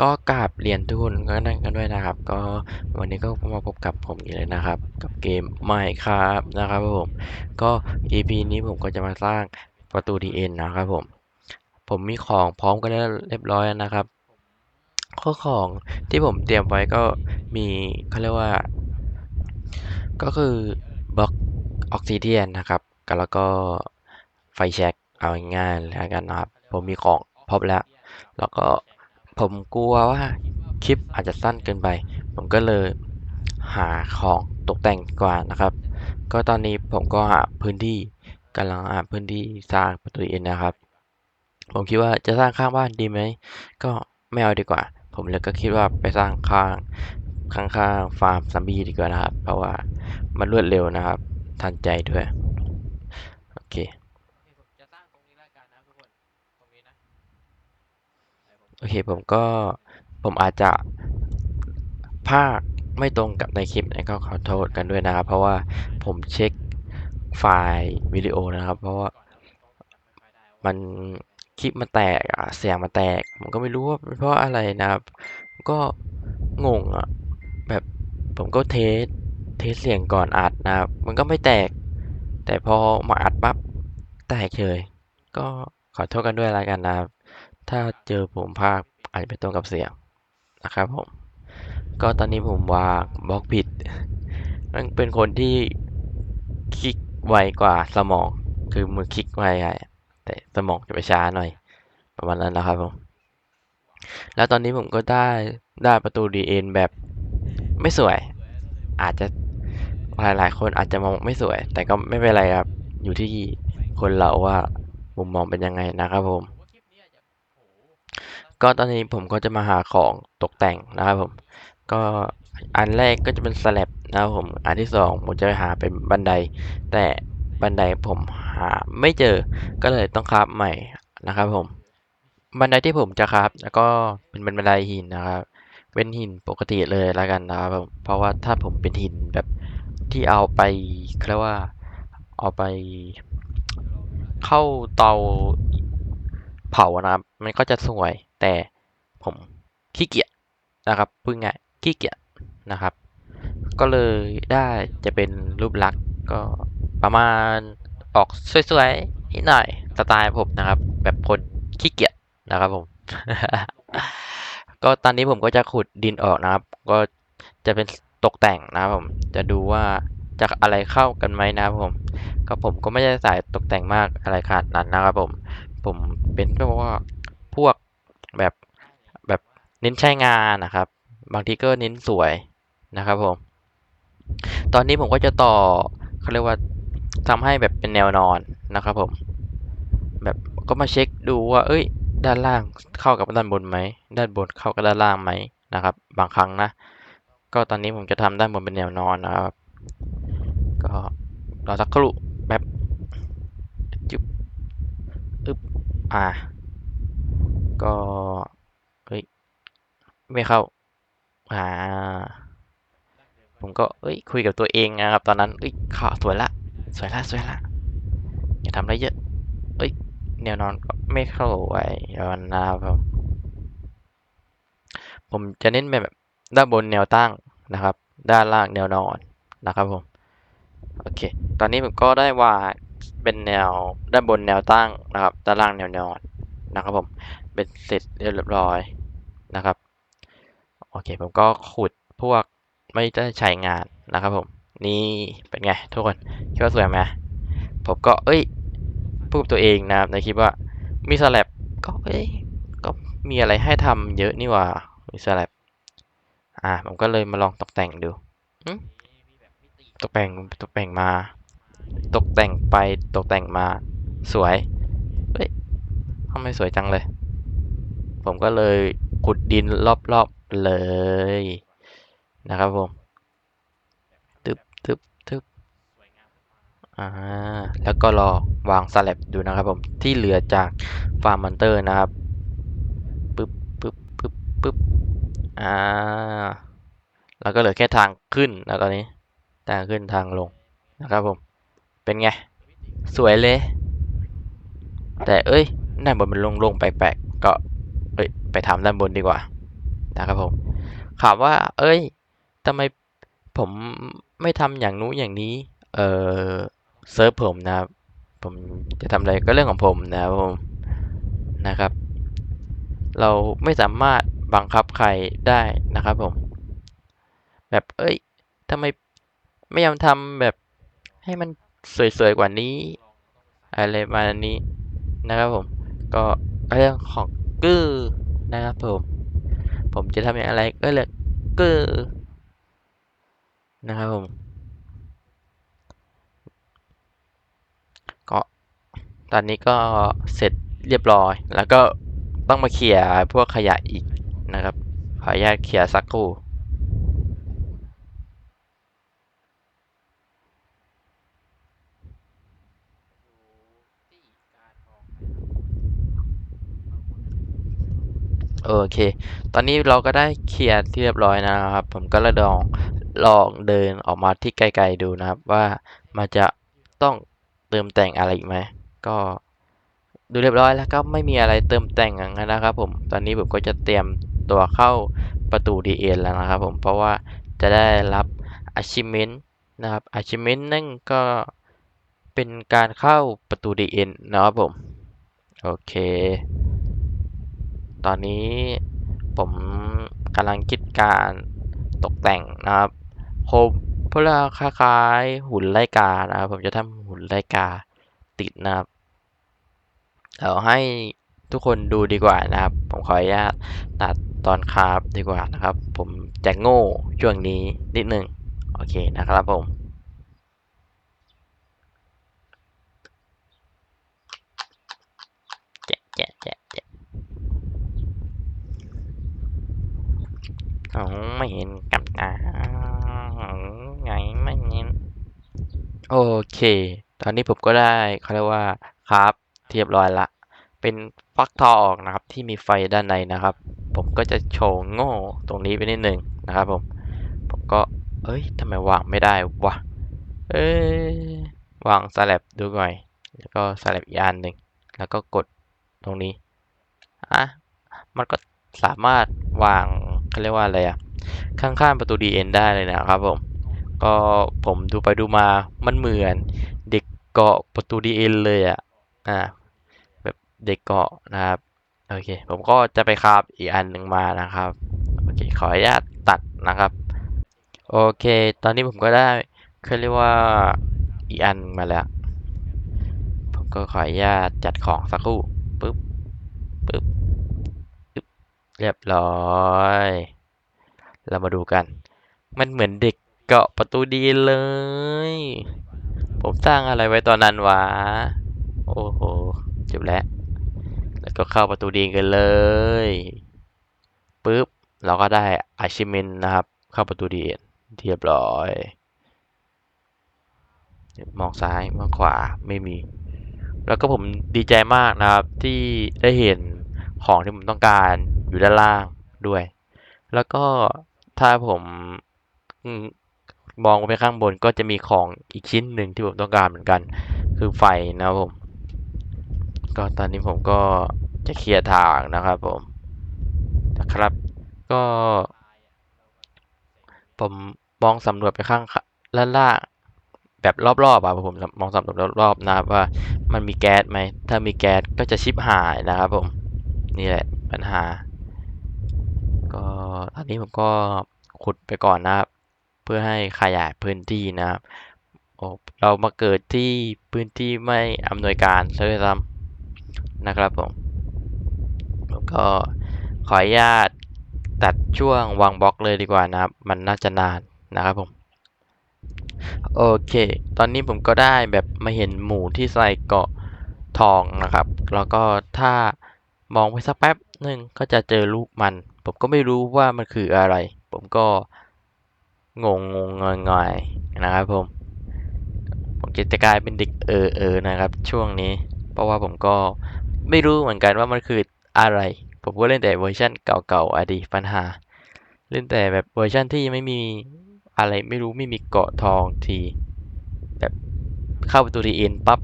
ก็กราบเรียนทุกคนก็นั่งกันด้วยนะครับ ก็วันนี้ก็มาพบกับผมอีกเลยนะครับ กับเกมใหม่ครับนะครับผมก็ EP นี้ผมก็จะมาสร้างประตู DN นะครับผม ผมมีของพร้อมกันแล้วเรียบร้อยนะครับ ข้อของที่ผมเตรียมไว้ก็มีเขาเรียกว่า ก็คือบล็อกออกซิเดียนนะครับกันแล้วก็ไฟแช็กเอาง่ายๆแล้วกันนะครับ ผมมีของพร้อมแล้ว แล้วก็ ผมกลัวว่าคลิปอาจจะสั้นเกินไป ผมก็เลยหาของตกแต่งกว่านะครับ ก็ตอนนี้ผมก็หาพื้นที่กำลังหาพื้นที่สร้างประตูเอ็นนะครับ ผมคิดว่าจะสร้างข้างบ้านดีไหม ก็ไม่เอาดีกว่า ผมเลยก็คิดว่าไปสร้างข้างข้างๆฟาร์มซัมบี้ดีกว่านะครับ เพราะว่ามันรวดเร็วนะครับ ทันใจด้วย โอเค จะสร้างตรงนี้แล้วกันนะทุกคน ตรงนี้นะ โอเคผมก็ผมอาจจะภาคไม่ตรงกับในคลิปนะก็ขอโทษกันด้วยนะครับ เพราะว่าผมเช็คไฟล์วิดีโอนะครับ เพราะว่ามันคลิปมันแตกอะเสียงมันแตกผมก็ไม่รู้ว่าเพราะอะไรนะครับ ก็งงอะแบบผมก็เทสเทสเสียงก่อนอัดนะครับ มันก็ไม่แตก แต่พอมาอัดปั๊บแตกเลยก็ขอโทษกันด้วยแล้วกันนะครับ ถ้าเจอผมภาคอาจจะไม่ตรงกับเสียงนะครับผม ก็ตอนนี้ผมวางบล็อกผิด มันเป็นคนที่คลิกไวกว่าสมอง คือมือคลิกไวอะแต่สมองจะไปช้าหน่อย ประมาณนั้นนะครับผม แล้วตอนนี้ผมก็ได้ได้ประตู DN แบบไม่สวย อาจจะหลายๆคนอาจจะมองไม่สวย แต่ก็ไม่เป็นไรครับ อยู่ที่คนเราว่ามุมมองเป็นยังไงนะครับผม ผมว่าคลิปนี้อาจจะโห ก็ตอนนี้ผมก็จะมาหาของตกแต่งนะครับผม ก็อันแรกก็จะเป็นสแลบนะครับผม อันที่สองผมจะไปหาเป็นบันได แต่บันไดผมหาไม่เจอ ก็เลยต้องคราฟใหม่นะครับผม บันไดที่ผมจะคราฟแล้วก็เป็นบันไดหินนะครับ เป็นหินปกติเลยแล้วกันนะครับผม เพราะว่าถ้าผมเป็นหินแบบที่เอาไปเขาเรียกว่าเอาไปเข้าเตาเผานะครับ มันก็จะสวย แต่ผมขี้เกียจนะครับพูดง่ายขี้เกียจนะครับ ก็เลยได้จะเป็นรูปลักษณ์ก็ประมาณออกสวยๆนิดหน่อยสไตล์ผมนะครับ แบบคนขี้เกียจนะครับผม ก็ตอนนี้ผมก็จะขุดดินออกนะครับ ก็จะเป็นตกแต่งนะครับผม จะดูว่าจะอะไรเข้ากันไหมนะครับผม ก็ผมก็ไม่ได้สายตกแต่งมากอะไรขนาดนั้นนะครับผม ผมเป็นเพราะว่า แบบแบบเน้นใช้งานนะครับ บางทีก็เน้นสวยนะครับผม ตอนนี้ผมก็จะต่อเขาเรียกว่าทำให้แบบเป็นแนวนอนนะครับผม แบบก็มาเช็คดูว่า เอ้ย ด้านล่างเข้ากับด้านบนไหม ด้านบนเข้ากับด้านล่างไหมนะครับ บางครั้งนะ ก็ตอนนี้ผมจะทำด้านบนเป็นแนวนอนนะครับ ก็รอสักครู่แบบจุ๊บอึบอ่า ก็เฮ้ยไม่เข้าอ่าผมก็เอ้ยคุยกับตัวเองนะครับตอนนั้นเอ้ยขาสวยละสวยละสวยละอย่าทำอะไรเยอะเอ้ยแนวนอนก็ไม่เข้าไว้วันนะครับผมผมจะเน้นแบบด้านบนแนวตั้งนะครับ ด้านล่างแนวนอนนะครับผมโอเค ตอนนี้ผมก็ได้วาดเป็นแนวด้านบนแนวตั้งนะครับ ด้านล่างแนวนอนนะครับผม เป็นเสร็จเรียบร้อยนะครับ โอเค ผมก็ขุดพวกไม่ได้ใช้งานนะครับผม นี่เป็นไงทุกคน คิดว่าสวยไหมผมก็เอ้ยพูดตัวเองนะครับในคลิปว่ามีสแลบก็เอ้ยก็มีอะไรให้ทำเยอะนี่ว่ามีสแลบอ่า ผมก็เลยมาลองตกแต่งดูตกแต่งตกแต่งมา ตกแต่งไปตกแต่งมาสวยเฮ้ยทำไมสวยจังเลย ผมก็เลยขุดดินรอบๆเลยนะครับผมตึบตึบตึบอ่าแล้วก็รอวางสแลบดูนะครับผมที่เหลือจากฟาร์มมอนเตอร์นะครับปึ๊บปึ๊บปึ๊บปึ๊บอ่าแล้วก็เหลือแค่ทางขึ้นแล้วตอนนี้ทางขึ้นทางลงนะครับผมเป็นไง สวยเลย แต่เอ้ยด้านบนมันโล่งๆแปลกๆก็เอ้ย ไปทำด้านบนดีกว่านะครับผมถามว่า เอ้ยทำไมผมไม่ทำอย่างนู้นอย่างนี้ เออเซิร์ฟผมนะครับ ผมจะทำอะไรก็เรื่องของผมนะครับผมนะครับ เราไม่สามารถบังคับใครได้นะครับผม แบบเอ้ยทำไมไม่ยอมทำแบบให้มันสวยๆกว่านี้ อะไรประมาณนี้นะครับผม ก็เรื่องของกื้อ นะครับผม ผมจะทำอย่างอะไรก็เลยก็นะครับผมก็ตอนนี้ก็เสร็จเรียบร้อย แล้วก็ต้องมาเคลียร์พวกขยะอีกนะครับ ขออนุญาตเคลียร์สักครู่ อยู่ที่การออก โอเค ตอนนี้เราก็ได้เคลียร์ที่เรียบร้อยนะครับ ผมก็เลยลองลองเดินออกมาที่ไกลๆดูนะครับ ว่ามันจะต้องเติมแต่งอะไรอีกไหม ก็ดูเรียบร้อยแล้วก็ไม่มีอะไรเติมแต่งอย่างนั้นนะครับผม ตอนนี้ผมก็จะเตรียมตัวเข้าประตู DN แล้วนะครับผม เพราะว่าจะได้รับ achievement นะครับ achievement นั่นก็เป็นการเข้าประตู DN นะครับผม โอเค ตอนนี้ผมกำลังคิดการตกแต่งนะครับโฮมเพื่อคล้ายๆหุ่นไลกานะครับ ผมจะทำหุ่นไลกาติดนะครับเดี๋ยวให้ทุกคนดูดีกว่านะครับ ผมขออนุญาตตัดตอนคราฟดีกว่านะครับ ผมจะโง่ช่วงนี้นิดนึง โอเคนะครับผม แจะแจะแจะแจะอ๋อ ไม่เห็นกับตาไงไม่เห็นโอเค ตอนนี้ผมก็ได้เขาเรียกว่าครับเรียบร้อยละ เป็นฟักทองออกนะครับ ที่มีไฟด้านในนะครับ ผมก็จะโชว์โง่ตรงนี้ไปนิดหนึ่งนะครับผม ผมก็ เอ้ยทำไมวางไม่ได้วะ เอ้ยวางสลับดูหน่อย แล้วก็สลับอีกอันหนึ่งแล้วก็กดตรงนี้อะมันก็สามารถวาง เขาเรียกว่าอะไรอะข้างๆประตู DN ได้เลยนะครับผม ก็ผมดูไปดูมามันเหมือน เด็กเกาะประตู DN เลยอะอ่าแบบเด็กเกาะนะครับโอเคผมก็จะไปคาบอีกอันหนึ่งมานะครับโอเคขออนุญาตตัดนะครับโอเค ตอนนี้ผมก็ได้เขาเรียกว่าอีกอันมาแล้ว ผมก็ขออนุญาตจัดของสักครู่ปึ๊บปึ๊บ เรียบร้อย เรามาดูกัน มันเหมือนเด็กเกาะประตูดีเลย ผมสร้างอะไรไว้ตอนนั้นวะ โอ้โหจบแล้ว แล้วก็เข้าประตูดีกันเลยปึ๊บ เราก็ได้ achievement นะครับ เข้าประตูดีเรียบร้อย มองซ้ายมองขวาไม่มี แล้วก็ผมดีใจมากนะครับที่ได้เห็นของที่ผมต้องการ อยู่ด้านล่างด้วย แล้วก็ถ้าผมมองไปข้างบนก็จะมีของอีกชิ้นหนึ่งที่ผมต้องการเหมือนกัน คือไฟนะครับผม ก็ตอนนี้ผมก็จะเคลียร์ทางนะครับผมนะครับก็ผมมองสำรวจไปข้างล่างล่างแบบรอบๆอะผมมองสำรวจรอบๆนะครับว่ามันมีแก๊สไหมถ้ามีแก๊สก็จะชิปหายนะครับผมนี่แหละปัญหา ตอนนี้ผมก็ขุดไปก่อนนะครับ เพื่อให้ขยายพื้นที่นะครับโอ้เรามาเกิดที่พื้นที่ไม่อำนวยการซะด้วยซ้ำนะครับผมผมก็ขออนุญาตตัดช่วงวางบล็อกเลยดีกว่านะครับ มันน่าจะนานนะครับผมโอเค ตอนนี้ผมก็ได้แบบมาเห็นหมูที่ใส่เกาะทองนะครับ แล้วก็ถ้ามองไปสักแป๊บหนึ่งก็จะเจอรูปมัน ผมก็ไม่รู้ว่ามันคืออะไร ผมก็งงงงงอยๆนะครับผม ผมจะกลายเป็นเด็กเออเออนะครับ ช่วงนี้ เพราะว่าผมก็ไม่รู้เหมือนกันว่ามันคืออะไร ผมก็เล่นแต่เวอร์ชันเก่าๆอดีปัญหา เล่นแต่แบบเวอร์ชันที่ไม่มีอะไรไม่รู้ไม่มีเกาะทองที แบบเข้าประตูทีเอ็นปั๊บ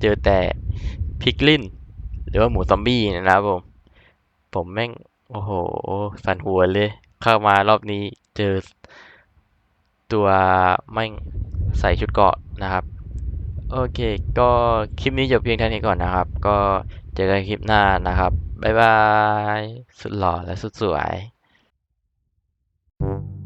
เจอแต่พิกลินหรือว่าหมูซอมบี้นะครับผม ผมแม่ง โอ้โห สันหัวเลย เข้ามารอบนี้เจอตัวไม่งใส่ชุดเกาะนะครับ โอเค ก็คลิปนี้จบเพียงเท่านี้ก่อนนะครับ ก็เจอกันคลิปหน้านะครับ บ๊ายบาย สุดหล่อและสุดสวย thank you